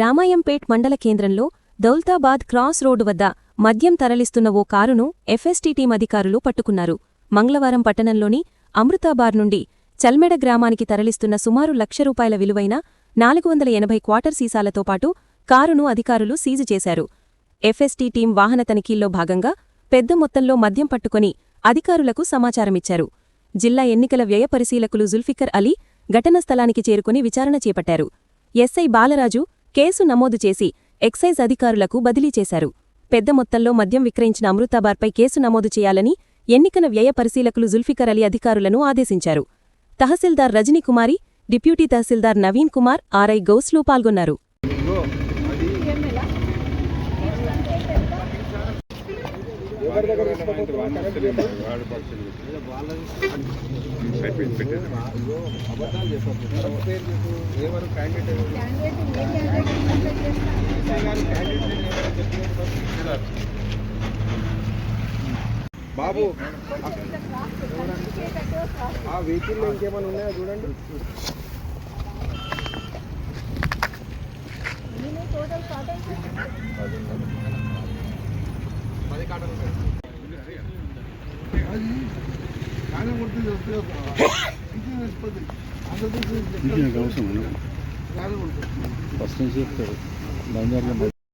రామాయంపేట్ మండల కేంద్రంలో Daulatabad cross road వద్ద మద్యం తరలిస్తున్న ఓ కారును ఎఫ్ఎస్టీటీం అధికారులు పట్టుకున్నారు. మంగళవారం పట్టణంలోని అమృతాబార్ నుండి చల్మెడ గ్రామానికి తరలిస్తున్న సుమారు లక్ష రూపాయల విలువైన నాలుగు వందల ఎనభై క్వార్టర్ సీసాలతో పాటు కారును అధికారులు సీజు చేశారు. ఎఫ్ఎస్టీ టీం వాహన తనిఖీల్లో భాగంగా పెద్ద మొత్తంలో మద్యం పట్టుకొని అధికారులకు సమాచారమిచ్చారు. జిల్లా ఎన్నికల వ్యయ పరిశీలకులు జుల్ఫికర్ అలీ ఘటన స్థలానికి చేరుకుని విచారణ చేపట్టారు. ఎస్ఐ బాలరాజు కేసు నమోదు చేసి ఎక్సైజ్ అధికారులకు బదిలీ చేశారు. పెద్ద మొత్తంలో మద్యం విక్రయించిన అమృతాబార్పై కేసు నమోదు చేయాలని ఎన్నికల వ్యయ పరిశీలకులు జుల్ఫికర్ అలీ అధికారులను ఆదేశించారు. తహసీల్దార్ రజనీకుమారి డిప్యూటీ తహసీల్దార్ నవీన్ కుమార్ ఆర్ఐ గౌస్లు పాల్గొన్నారు. బాబు ఆ వెహికల్ ఇంకేమైనా ఉన్నాయా చూడండి? టోటల్ నీకు అవసరం ఫస్ట్ నుంచి చెప్తారు బంజార్లో